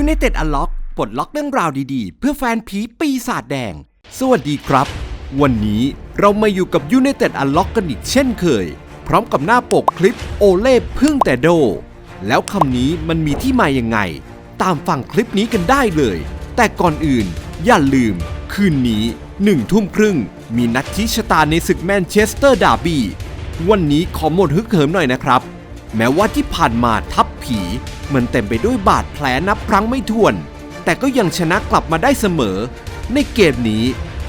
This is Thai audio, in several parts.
United Unlock ปลดล็อกเรื่องราวดีๆ เพื่อแฟนผีปีศาจแดง สวัสดีครับ วันนี้เรามาอยู่กับ United Unlock กันอีกเช่นเคย พร้อมกับหน้าปกคลิปโอเล่พึ่งแต่โด แล้วคำนี้มันมีที่มายังไง ตามฟังคลิปนี้กันได้เลย แต่ก่อนอื่น อย่าลืม คืนนี้หนึ่งทุ่มครึ่ง มีนัดชี้ชะตาในศึกแมนเชสเตอร์ดาร์บี้วันนี้ขอหมดฮึกเหิมหน่อยนะครับ แม้ว่าที่ผ่านมาทัพผี มันเต็มไปด้วยบาดแผลนับครั้งไม่ถ้วน แต่ก็ยังชนะกลับมาได้เสมอ ในเกมนี้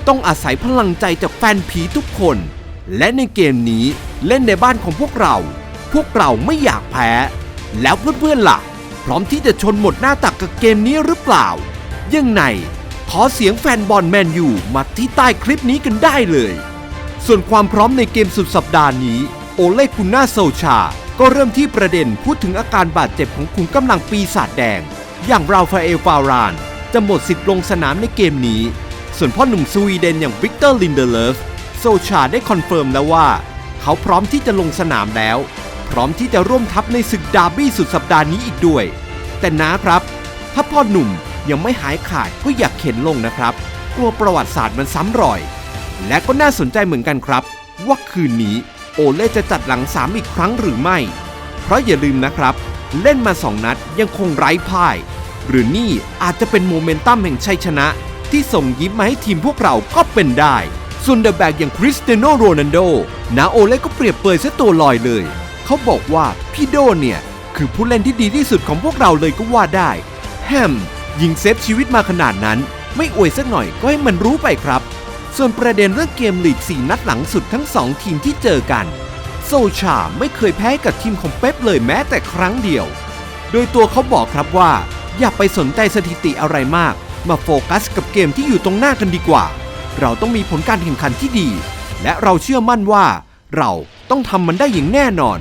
ต้องอาศัยพลังใจจากแฟนผีทุกคน และในเกมนี้เล่นในบ้านของพวกเรา พวกเราไม่อยากแพ้ แล้วเพื่อนๆล่ะ พร้อมที่จะชนหมดหน้าตักกับเกมนี้หรือเปล่า ยังไงขอเสียงแฟนบอลแมนยูมาที่ใต้คลิปนี้กันได้เลย ส่วนความพร้อมในเกมสุดสัปดาห์นี้ โอเล่กุนนาโซชา ก็เริ่มที่ประเด็นพูดถึงอาการบาดเจ็บของขุนกำลังปีศาจแดง อย่างราฟาเอลฟาราน จะหมดสิทธิ์ลงสนามในเกมนี้ ส่วนพ่อหนุ่มสวีเดนอย่างวิกเตอร์ลินเดเลฟโซชาได้คอนเฟิร์มแล้วว่า เขาพร้อมที่จะลงสนามแล้ว พร้อมที่จะร่วมทัพในศึกดาร์บี้สุดสัปดาห์นี้อีกด้วย แต่นะครับ ถ้าพ่อหนุ่มยังไม่หายขาดก็อยากเข็นลงนะครับ กลัวประวัติศาสตร์มันซ้ำรอย และก็น่าสนใจเหมือนกันครับ ว่าคืนนี้ โอเล่จะจัดหลังสามอีกครั้งหรือไม่ เพราะอย่าลืมนะครับ เล่นมาสองนัดยังคงไร้พ่าย หรือนี่อาจจะเป็นโมเมนตัมแห่งชัยชนะ ที่ส่งยิ้มมาให้ทีมพวกเราก็เป็นได้ส่วนเดอะแบกอย่างคริสเตียโนโรนัลโดนาโอเล่ก็เปรียบเปยซะตัวลอยเลย เขาบอกว่าพี่โดเนี่ย คือผู้เล่นที่ดีที่สุดของพวกเราเลยก็ว่าได้ แฮมยิงเซฟชีวิตมาขนาดนั้น ไม่อวยสักหน่อยก็ให้มันรู้ไปครับ ส่วนประเด็นเรื่องเกมลีก4นัดหลังสุดทั้ง2ทีมที่เจอกัน โซชาไม่เคยแพ้กับทีมของเป๊ปเลยแม้แต่ครั้งเดียว โดยตัวเขาบอกครับว่า อย่าไปสนใจสถิติอะไรมาก มาโฟกัสกับเกมที่อยู่ตรงหน้ากันดีกว่า เราต้องมีผลการแข่งขันที่ดี และเราเชื่อมั่นว่า เราต้องทำมันได้อย่างแน่นอน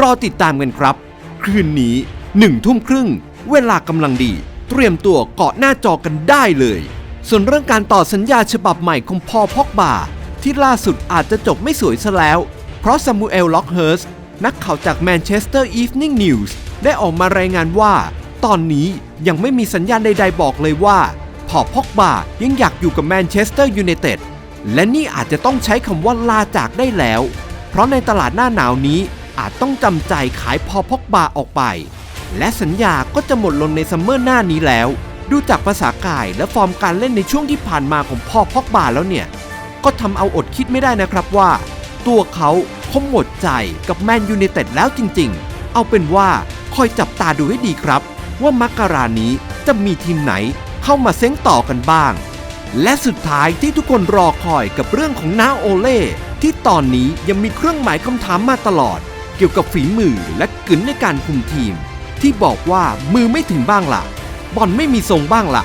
รอติดตามกันครับ คืนนี้หนึ่งทุ่มครึ่ง เวลากำลังดี เตรียมตัวเกาะหน้าจอกันได้เลย ส่วนเรื่องการต่อสัญญาฉบับใหม่ของพอพอกบาที่ล่าสุดอาจจะจบไม่สวยซะแล้ว เพราะซามูเอลล็อกเฮิร์สนักข่าวจากแมนเชสเตอร์อีฟนิ่งนิวส์ได้ออกมารายงานว่า ตอนนี้ยังไม่มีสัญญาณใด ๆ บอกเลยว่าพอพอกบายังอยากอยู่กับแมนเชสเตอร์ยูไนเต็ดและนี่อาจจะต้องใช้คำว่าลาจากได้แล้ว เพราะในตลาดหน้าหนาวนี้อาจต้องจำใจขายพอพอกบาออกไป และสัญญาก็จะหมดลงในซัมเมอร์หน้านี้แล้ว ดูจากภาษากายและฟอร์มการเล่นในช่วงที่ผ่านมาของพ่อพอกบาแล้วเนี่ย ก็ทำเอาอดคิดไม่ได้นะครับว่า ตัวเขาคงหมดใจกับแมนยูไนเต็ดแล้วจริงๆ เอาเป็นว่าคอยจับตาดูให้ดีครับ ว่ามักกรานี้จะมีทีมไหนเข้ามาเซ้งต่อกันบ้าง และสุดท้ายที่ทุกคนรอคอยกับเรื่องของน้าโอเล่ที่ตอนนี้ยังมีเครื่องหมายคำถามมาตลอด เกี่ยวกับฝีมือและกึนในการคุมทีม ที่บอกว่ามือไม่ถึงบ้างล่ะ บอลไม่มีทรงบ้างล่ะ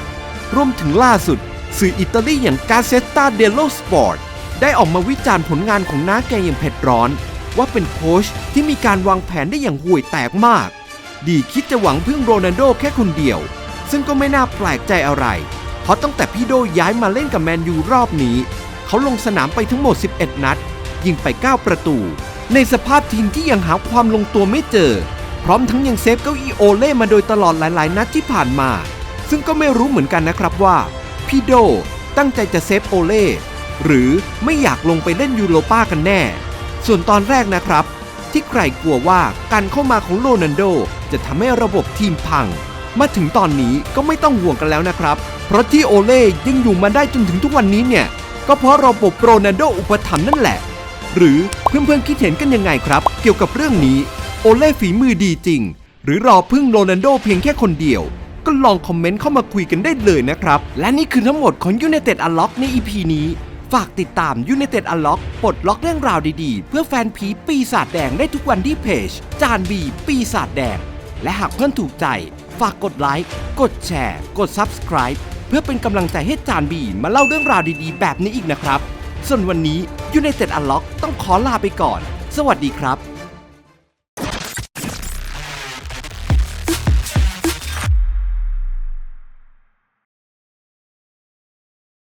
รวมถึงล่าสุด สื่ออิตาลีอย่างกาเซตตาเดโลสปอร์ตได้ออกมาวิจารณ์ผลงานของน้าแกอย่างเผ็ดร้อน ว่าเป็นโค้ชที่มีการวางแผนได้อย่างห่วยแตกมาก ดีคิดจะหวังพึ่งโรนัลโดแค่คนเดียว ซึ่งก็ไม่น่าแปลกใจอะไร เพราะตั้งแต่พี่โดย้ายมาเล่นกับแมนยูรอบนี้ เขาลงสนามไปทั้งหมด 11 นัด ยิงไป 9 ประตู ในสภาพทีมที่ยังหาความลงตัวไม่เจอ พร้อมทั้งยังเซฟเก้าอี้โอเล่มาโดยตลอดหลาย ๆ นัดที่ผ่านมา ซึ่งก็ไม่รู้เหมือนกันนะครับว่าพี่โดตั้งใจจะเซฟโอเล่หรือไม่อยากลงไปเล่นยูโรป้ากันแน่ ส่วนตอนแรกนะครับ ที่ใครกลัวว่าการเข้ามาของโรนัลโด จะทำให้ระบบทีมพัง มาถึงตอนนี้ก็ไม่ต้องห่วงกันแล้วนะครับ เพราะที่โอเล่ยังอยู่มาได้จนถึงทุกวันนี้เนี่ย ก็เพราะระบบโรนัลโดอุปถัมภ์นั่นแหละ หรือเพื่อนๆคิดเห็นกันยังไงครับ เกี่ยวกับเรื่องนี้ โอเล่ฝีมือดีจริง หรือรอพึ่งโรนัลโดเพียงแค่คนเดียว ก็ลองคอมเมนต์เข้ามาคุยกันได้เลยนะครับ และนี่คือทั้งหมดของ United Unlock ใน EP นี้ ฝากติดตาม United Unlock ปลดล็อกเรื่องราวดีๆ เพื่อแฟนผีปีศาจแดงได้ทุกวันที่เพจ จานบีปีศาจแดง และหากเพื่อนถูกใจ ฝากกดไลค์กดแชร์ กด Subscribe เพื่อเป็นกำลังใจให้จานบีมาเล่าเรื่องราวดีๆ แบบนี้อีกนะครับ ส่วนวันนี้ United Unlock ต้องขอลาไปก่อน สวัสดีครับ